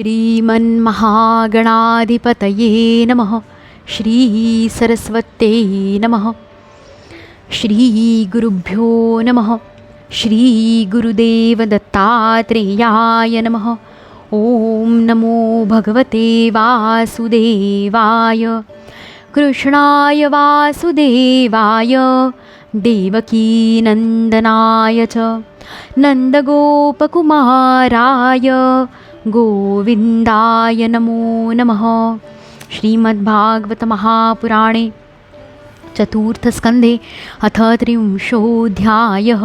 श्रीमन्महागणाधिपतये नमः श्रीसरस्वत्यै नमः श्रीगुरुभ्यो नमः श्रीगुरुदेवदत्तात्रेयाय नमः ॐ नमो भगवते वासुदेवाय कृष्णाय वासुदेवाय देवकीनन्दनाय च नन्दगोपकुमाराय गोविन्दाय नमो नमः। श्रीमद्भागवतमहापुराणे चतुर्थस्कंधे अथ त्रिंशोऽध्यायः।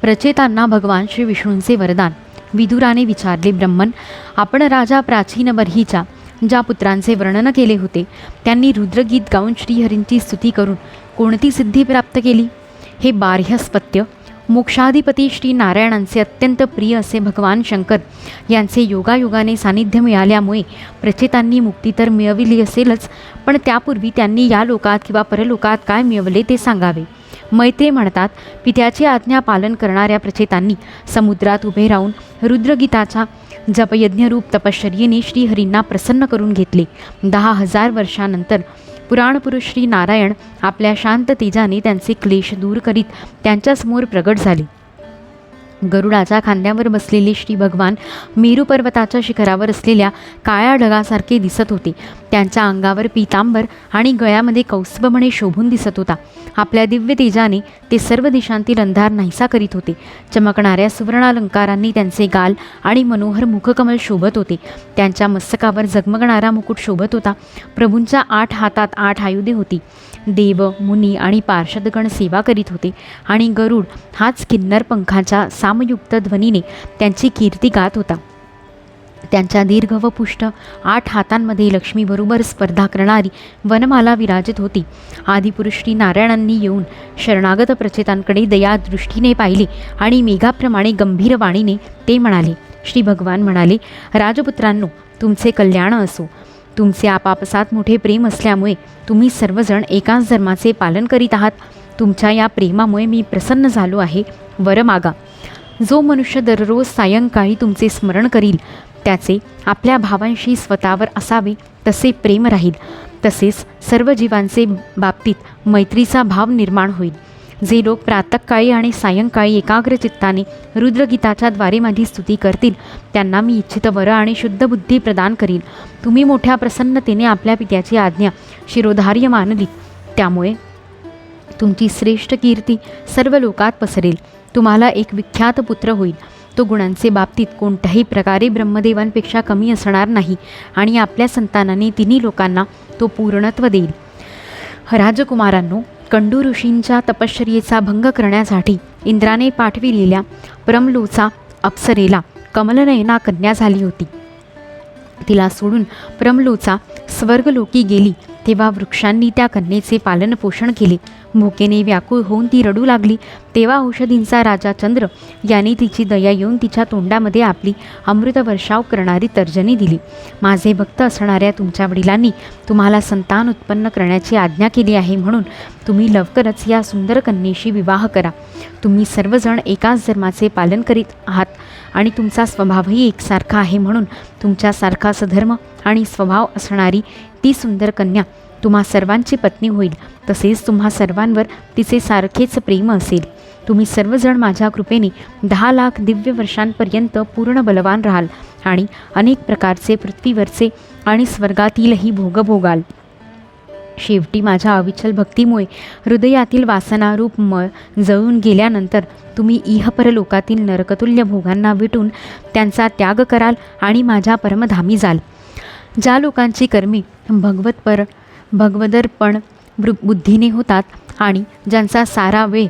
प्रचेतांना भगवान श्री विष्णूंचे वरदान। विदुराने विचारले ब्रह्मन आपण राजा प्राचीन बर्हीच्या ज्या पुत्रांचे वर्णन केले होते त्यांनी रुद्रगीत गाऊन श्रीहरींची स्तुती करून कोणती सिद्धी प्राप्त केली? हे बाह्यस्पत्य मोक्षाधिपती श्री नारायणांचे अत्यंत प्रिय असे भगवान शंकर यांचे योगायोगाने सानिध्य मिळाल्यामुळे प्रचेतांनी मुक्ती तर मिळविली असेलच पण त्यापूर्वी त्यांनी या लोकात किंवा परलोकात काय मिळवले ते सांगावे. मैत्री म्हणतात पित्याची आज्ञा पालन करणाऱ्या प्रचेतांनी समुद्रात उभे राहून रुद्रगीताच्या जपयज्ञरूप तपश्चर्येने श्रीहरींना प्रसन्न करून घेतले. दहा हजार वर्षानंतर पुराणपुरुष श्री नारायण आपल्या शांत तेजाने त्यांचे क्लेश दूर करीत त्यांच्यासमोर प्रगट झाले. गरुडाच्या खांद्यावर बसलेले श्री भगवान मेरू पर्वताच्या शिखरावर असलेल्या काळ्या ढगासारखे दिसत होते. त्यांच्या अंगावर पीतांबर आणि गळ्यामध्ये कौस्तभमणे शोभून दिसत होता. आपल्या दिव्य तेजाने ते सर्व दिशांतील अंधार नाहीसा करीत होते. चमकणाऱ्या सुवर्णालंकारांनी त्यांचे गाल आणि मनोहर मुखकमल शोभत होते. त्यांच्या मस्तकावर झगमगणारा मुकुट शोभत होता. प्रभूंच्या आठ हातात आठ आयुधे होती. देव मुनी आणि पार्षदगण सेवा करीत होते आणि गरुड हाच किन्नर पंखाच्या सामयुक्त ध्वनीने त्यांची कीर्ती गात होता. त्यांच्या दीर्घ व पुष्ट आठ हातांमध्ये लक्ष्मीबरोबर स्पर्धा करणारी वनमाला विराजित होती. आदिपुरुष श्री नारायणांनी येऊन शरणागत प्रचेतांकडे दया दृष्टीने पाहिले आणि मेघाप्रमाणे गंभीर वाणीने ते म्हणाले श्री भगवान म्हणाले राजपुत्रांनो तुमचे कल्याण असो. तुमचे आपापसात मोठे प्रेम असल्यामुळे तुम्ही सर्वजण एकाच धर्माचे पालन करीत आहात. तुमच्या या प्रेमामुळे मी प्रसन्न झालो आहे. वर मागा. जो मनुष्य दररोज सायंकाळी तुमचे स्मरण करील त्याचे आपल्या भावांशी स्वतःवर असावे तसे प्रेम राहील. तसेच सर्व जीवांचे बाबतीत मैत्रीचा भाव निर्माण होईल. जे लोक प्रातःकाळी आणि सायंकाळी एकाग्र चित्ताने रुद्रगीताच्या द्वारे माझी स्तुती करतील त्यांना मी इच्छित वर आणि शुद्ध बुद्धी प्रदान करीन. तुम्ही मोठ्या प्रसन्नतेने आपल्या पित्याची आज्ञा शिरोधार्य मानली त्यामुळे तुमची श्रेष्ठ कीर्ती सर्व लोकात पसरेल. तुम्हाला एक विख्यात पुत्र होईल. तो गुणांचे बाबतीत कोणत्याही प्रकारे ब्रह्मदेवांपेक्षा कमी असणार नाही आणि आपल्या संतानाने तिन्ही लोकांना तो पूर्णत्व देईल. राजकुमारांनो कंडू ऋषींच्या तपश्चर्येचा भंग करण्यासाठी इंद्राने पाठविलेल्या प्रमलोचा अप्सरेला कमलनयना कन्या झाली होती. तिला सोडून प्रमलोचा स्वर्गलोकी गेली तेव्हा वृक्षांनी त्या कन्येचे पालनपोषण केले. भुकेने व्याकुळ होऊन ती रडू लागली तेव्हा औषधींचा राजा चंद्र यांनी तिची दया येऊन तिच्या तोंडामध्ये आपली अमृतवर्षाव करणारी तर्जनी दिली. माझे भक्त असणाऱ्या तुमच्या वडिलांनी तुम्हाला संतान उत्पन्न करण्याची आज्ञा केली आहे म्हणून तुम्ही लवकरच या सुंदर कन्येशी विवाह करा. तुम्ही सर्वजण एकाच धर्माचे पालन करीत आहात आणि तुमचा स्वभावही एकसारखा आहे म्हणून तुमच्यासारखा सधर्म आणि स्वभाव असणारी ती सुंदर कन्या तुम्हा सर्वांची पत्नी होईल. तसेच तुम्हा सर्वांवर तिचे सारखेच प्रेम असेल. तुम्ही सर्वजण माझ्या कृपेने दहा लाख दिव्य वर्षांपर्यंत पूर्ण बलवान राहाल आणि अनेक प्रकारचे पृथ्वीवरचे आणि स्वर्गातीलही भोग भोगाल. शेवटी माझ्या अविचल भक्तीमुळे हृदयातील वासनारूप मळ जळून गेल्यानंतर तुम्ही इहपरलोकातील नरकतुल्य भोगांना विटून त्यांचा त्याग कराल आणि माझ्या परमधामी जाल. ज्या लोकांची कर्मी भगवतपर भगवदर्पण वृ बुद्धीने होतात आणि ज्यांचा सारा वेळ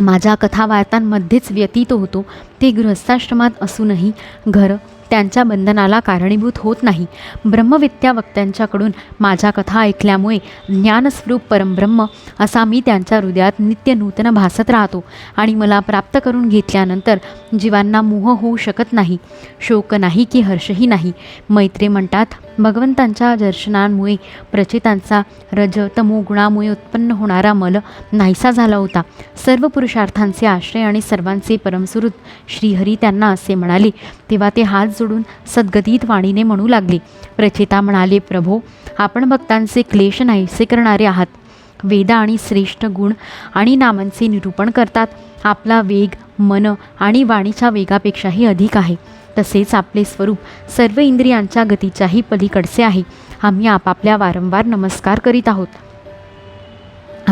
माझ्या कथावार्तांमध्येच व्यतीत होतो. ते गृहस्थाश्रमात असूनही घर त्यांच्या बंधनाला कारणीभूत होत नाही. ब्रह्मविद्या वक्त्यांच्याकडून माझ्या कथा ऐकल्यामुळे ज्ञानस्वरूप परमब्रह्म असा मी त्यांच्या हृदयात नित्य नूतन भासत राहतो आणि मला प्राप्त करून घेतल्यानंतर जीवांना मोह होऊ शकत नाही शोक नाही की हर्षही नाही. मैत्री म्हणतात भगवंतांच्या दर्शनांमुळे प्रचितांचा रज तमो गुणामुळे उत्पन्न होणारा मल नाहीसा झाला होता. सर्व पुरुषार्थांचे आश्रय आणि सर्वांचे परमसुहृत श्रीहरी त्यांना असे म्हणाले तेव्हा ते हात जोडून सद्गतीत वाणीने म्हणू लागले. रचिता म्हणाले प्रभो आपण भक्तांचे क्लेश नाहीसे करणारे आहात. वेद आणि श्रेष्ठ गुण आणि नामांचे निरूपण करतात. आपला वेग मन आणि वाणीच्या वेगापेक्षाही अधिक आहे. तसेच आपले स्वरूप सर्व इंद्रियांच्या गतीच्याही पलीकडचे आहे. आम्ही आपापल्या वारंवार नमस्कार करीत आहोत.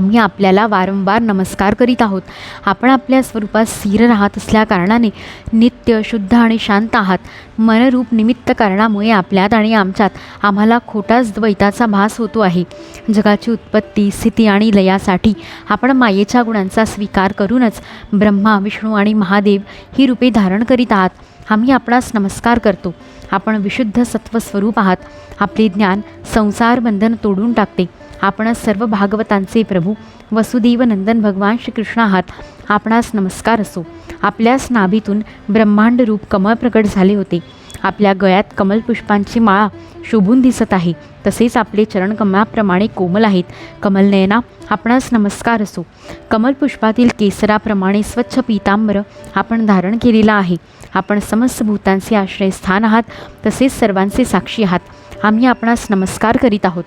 आम्ही आपल्याला वारंवार नमस्कार करीत आहोत. आपण आपल्या स्वरूपात स्थिर राहत असल्याकारणाने नित्य शुद्ध आणि शांत आहात. मनरूप निमित्त कारणामुळे आपल्यात आणि आमच्यात आम्हाला खोटाच द्वैताचा भास होतो आहे. जगाची उत्पत्ती स्थिती आणि लयासाठी आपण मायेच्या गुणांचा स्वीकार करूनच ब्रह्मा विष्णू आणि महादेव ही रूपे धारण करीत आहात. आम्ही आपणास नमस्कार करतो. आपण विशुद्ध सत्वस्वरूप आहात. आपले ज्ञान संसार बंधन तोडून टाकते. आपण सर्व भागवतांचे प्रभू वसुदेव नंदन भगवान श्रीकृष्ण आहात. आपणास नमस्कार असो. आपल्याच नाभीतून ब्रह्मांड रूप कमळ प्रकट झाले होते. आपल्या गळ्यात कमलपुष्पांची माळा शोभून दिसत आहे. तसेच आपले चरण कमळाप्रमाणे कोमल आहेत. कमलनयना आपणास नमस्कार असो. कमलपुष्पातील केसराप्रमाणे स्वच्छ पीतांबर आपण धारण केलेला आहे. आपण समस्त भूतांचे आश्रयस्थान आहात. तसेच सर्वांचे साक्षी आहात. आम्ही आपणास नमस्कार करीत आहोत.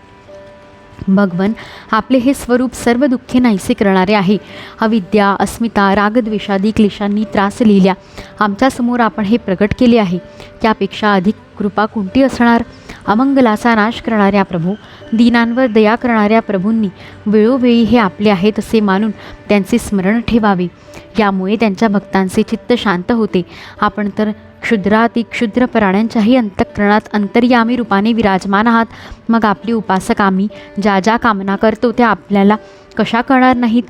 भगवन आपले हे स्वरूप सर्व दुःखे नाहीसे करणारे आहे. अविद्या अस्मिता रागद्वेषादी क्लेशांनी त्रास लिहिल्या. आमच्यासमोर आपण हे प्रकट केले आहे. त्यापेक्षा अधिक कृपा कोणती असणार? अमंगलाचा नाश करणाऱ्या प्रभू दीनांवर दया करणाऱ्या प्रभूंनी वेळोवेळी हे आपले आहेत असे मानून त्यांचे स्मरण ठेवावे. यामुळे त्यांच्या भक्तांचे चित्त शांत होते. आपण तर क्षुद्राती क्षुद्र प्राण्यांच्याही अंतःकरणात अंतर्यामी रूपाने विराजमान आहात. मग आपली उपासक आम्ही ज्या ज्या कामना करतो त्या आपल्याला कशा करणार नाहीत?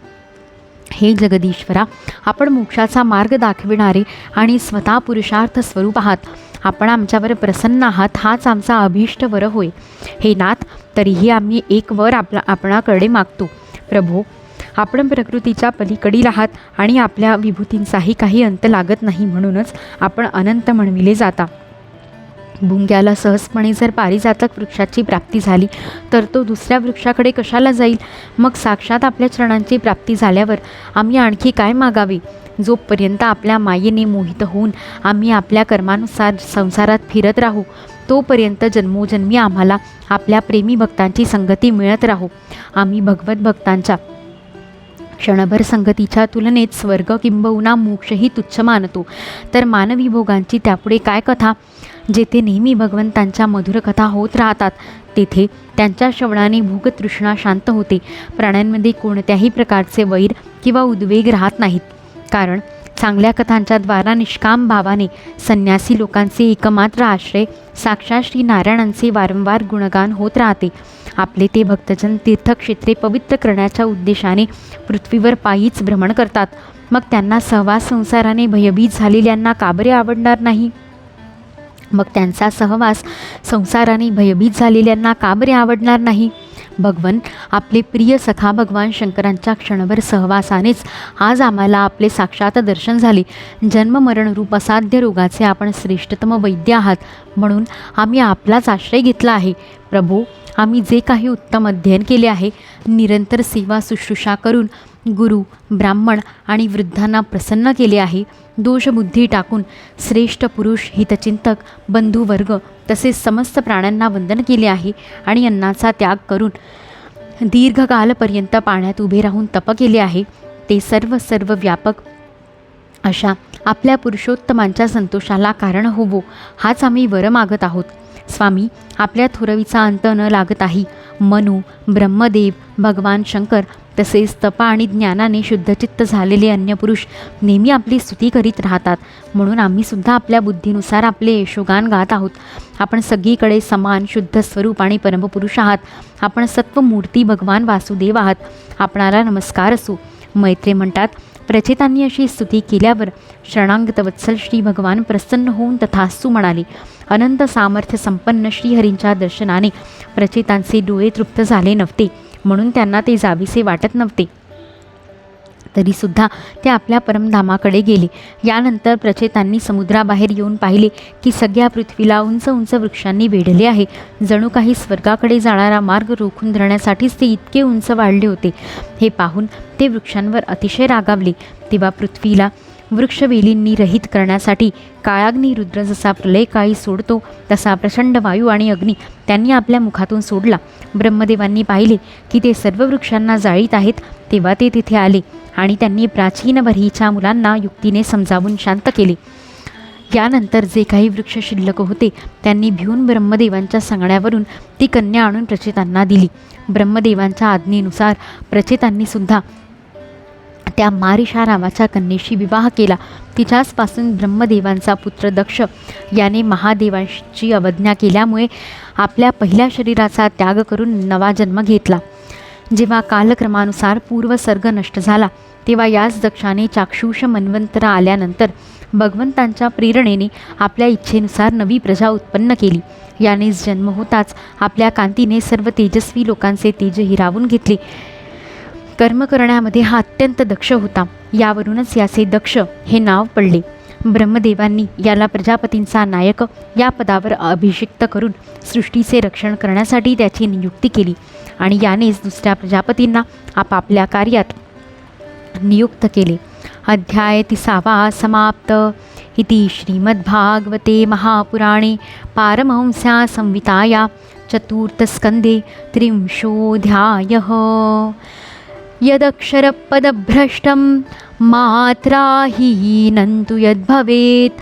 हे जगदीश्वरा आपण मोक्षाचा मार्ग दाखविणारे आणि स्वतः पुरुषार्थ स्वरूप आहात. आपण आमच्यावर प्रसन्न आहात हाच आमचा अभीष्ट वर होय. हे नाथ तरीही आम्ही एक वर आपला आपणाकडे मागतो. प्रभो आपण प्रकृतीच्या पलीकडील आहात आणि आपल्या विभूतींचाही काही अंत लागत नाही म्हणूनच आपण अनंत म्हणविले जाता. भुंग्याला सहजपणे जर पारिजातक वृक्षाची प्राप्ती झाली तर तो दुसऱ्या वृक्षाकडे कशाला जाईल? मग साक्षात आपल्या चरणांची प्राप्ती झाल्यावर आम्ही आणखी काय मागावे? जोपर्यंत आपल्या मायेने मोहित होऊन आम्ही आपल्या कर्मानुसार संसारात फिरत राहू तोपर्यंत जन्मोजन्मी आम्हाला आपल्या प्रेमी भक्तांची संगती मिळत राहू. आम्ही भगवत भक्तांच्या क्षणभर संगतीच्या तुलनेत स्वर्ग किंबहुना मोक्षही तुच्छ मानतो. तर मानवी भोगांची त्यापुढे काय कथा? जेथे नेहमी भगवंतांच्या मधुर कथा होत राहतात तेथे त्यांच्या श्रवणाने भोगतृष्णा शांत होते. प्राण्यांमध्ये कोणत्याही प्रकारचे वैर किंवा उद्वेग राहत नाहीत. कारण चांगल्या कथांच्या द्वारा निष्काम भावाने संन्यासी लोकांचे एकमात्र आश्रय साक्षात श्री नारायणांचे वारंवार गुणगान होत राहते. आपले ते भक्तजन तीर्थक्षेत्रे पवित्र करण्याच्या उद्देशाने पृथ्वीवर पायीच भ्रमण करतात. मग त्यांना सहवास संसाराने भयभीत झालेल्यांना काबरे आवडणार नाही? मग त्यांचा सहवास संसाराने भयभीत झालेल्यांना का बरे आवडणार नाही? भगवन आपले प्रिय सखा भगवान शंकरांच्या क्षणभर सहवासानेच आज आम्हाला आपले साक्षात दर्शन झाले. जन्ममरणरूप असाध्य रोगाचे आपण श्रेष्ठतम वैद्य आहात म्हणून आम्ही आपलाच आश्रय घेतला आहे. प्रभू आम्ही जे काही उत्तम अध्ययन केले आहे निरंतर सेवा शुश्रूषा करून गुरु ब्राह्मण आणि वृद्धांना प्रसन्न केले आहे. दोषबुद्धी टाकून श्रेष्ठ पुरुष हितचिंतक बंधुवर्ग तसेच समस्त प्राण्यांना वंदन केले आहे आणि अन्नाचा त्याग करून दीर्घकालपर्यंत पाण्यात उभे राहून तप केले आहे. ते सर्व सर्व व्यापक अशा आपल्या पुरुषोत्तमांच्या संतोषाला कारण होवो हाच आम्ही वर मागत आहोत. स्वामी आपल्या थोरवीचा अंत न लागत आहे मनु ब्रह्मदेव भगवान शंकर तसेच तपा आणि ज्ञानाने शुद्धचित्त झालेले अन्य पुरुष नेहमी आपली स्तुती करीत राहतात. म्हणून आम्ही सुद्धा आपल्या बुद्धीनुसार आपले यशोगान गात आहोत. आपण सगळीकडे समान शुद्ध स्वरूप आणि परमपुरुष आहात. आपण सत्वमूर्ती भगवान वासुदेव आहात. आपणाला नमस्कार असो. मैत्रे म्हणतात प्रचेतांनी अशी स्तुती केल्यावर शरणांगत वत्सल श्री भगवान प्रसन्न होऊन तथास्तू म्हणाले. अनंत सामर्थ्य संपन्न श्रीहरींच्या दर्शनाने प्रचेतांचे डोळे तृप्त झाले नव्हते. म्हणून त्यांना ते जावीसे वाटत नव्हते. तरीसुद्धा ते आपल्या परमधामाकडे गेले. यानंतर प्रचेतांनी समुद्राबाहेर येऊन पाहिले की सगळ्या पृथ्वीला उंच उंच वृक्षांनी वेढले आहे. जणू काही स्वर्गाकडे जाणारा मार्ग रोखून धरण्यासाठीच ते इतके उंच वाढले होते. हे पाहून ते वृक्षांवर अतिशय रागावले. तेव्हा पृथ्वीला वृक्षवेलींनी रहित करण्यासाठी काळाग्नी रुद्र जसा प्रलयकाळी सोडतो. तसा प्रचंड वायू आणि अग्नी त्यांनी आपल्या मुखातून सोडला. ब्रह्मदेवांनी पाहिले की ते सर्व वृक्षांना जाळीत आहेत. तेव्हा ते तिथे आले आणि त्यांनी प्राचीन बरीच्या मुलांना युक्तीने समजावून शांत केले. यानंतर जे काही वृक्ष शिल्लक होते त्यांनी भिवून ब्रह्मदेवांच्या सांगण्यावरून ती कन्या आणून प्रचेतांना दिली. ब्रह्मदेवांच्या आज्ञेनुसार प्रचेतांनी सुद्धा त्या मारिषा नावाच्या कन्येशी विवाह केला. तिच्याचपासून ब्रह्मदेवांचा पुत्र दक्ष याने महादेवांची अवज्ञा केल्यामुळे आपल्या पहिल्या शरीराचा त्याग करून नवा जन्म घेतला. जेव्हा कालक्रमानुसार पूर्वसर्ग नष्ट झाला तेव्हा याच दक्षाने चाक्षुष मन्वंतर आल्यानंतर भगवंतांच्या प्रेरणेने आपल्या इच्छेनुसार नवी प्रजा उत्पन्न केली. यानेच जन्म होताच आपल्या कांतीने सर्व तेजस्वी लोकांचे तेज हिरावून घेतले. कर्म करण्यामध्ये हा अत्यंत दक्ष होता. यावरूनच याचे दक्ष हे नाव पडले. ब्रह्मदेवांनी याला प्रजापतींचा नायक या पदावर अभिषिक्त करून सृष्टीचे रक्षण करण्यासाठी त्याची नियुक्ती केली आणि यानेच दुसऱ्या प्रजापतींना आपापल्या कार्यात नियुक्त केले. अध्याय तिसावा समाप्त. इति श्रीमद्भागवते महापुराणे पारमहंस्या संहिताया चतुर्थस्कन्धे त्रिंशोऽध्यायः. यदक्षरपदभ्रष्टं मात्राहीनं तु यद्भवेत्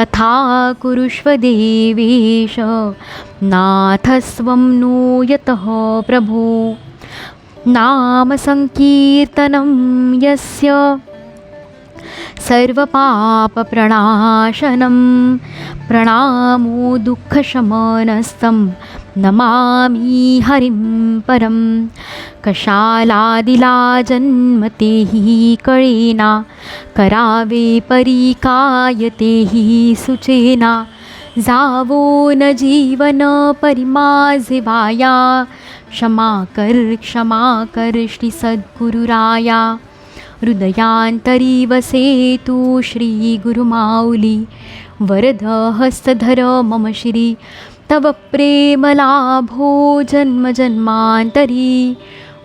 तथा कुरुष्व देवीश। नाथस्वं नो यतः प्रभो। नामसङ्कीर्तनं यस्य। सर्वपापप्रणाशनं। प्रणामो दुःखशमनस्तं नमामि हरिं परं। कशालादिला जन्मते हि कळेना करावे परिकायते हि सुचेना। जावो न जीवन परिमाझे वाया। क्षमा कर क्षमा कर श्री सद्गुरुराया। हृदयांतरी वसे तू श्री गुरुमाऊली। वरद हस्तधर मम श्री तव प्रेमलाभो जन्म जन्मांतरी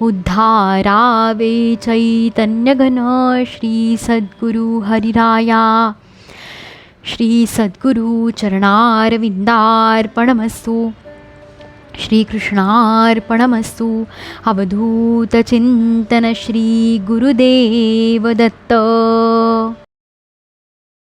उद्धारावे चैतन्यघन श्री सद्गुरु हरिराया। श्री सद्गुरु श्रीकृष्णार्पणमस्तु अवधूतचिन्तन श्रीगुरुदेवदत्त दत्त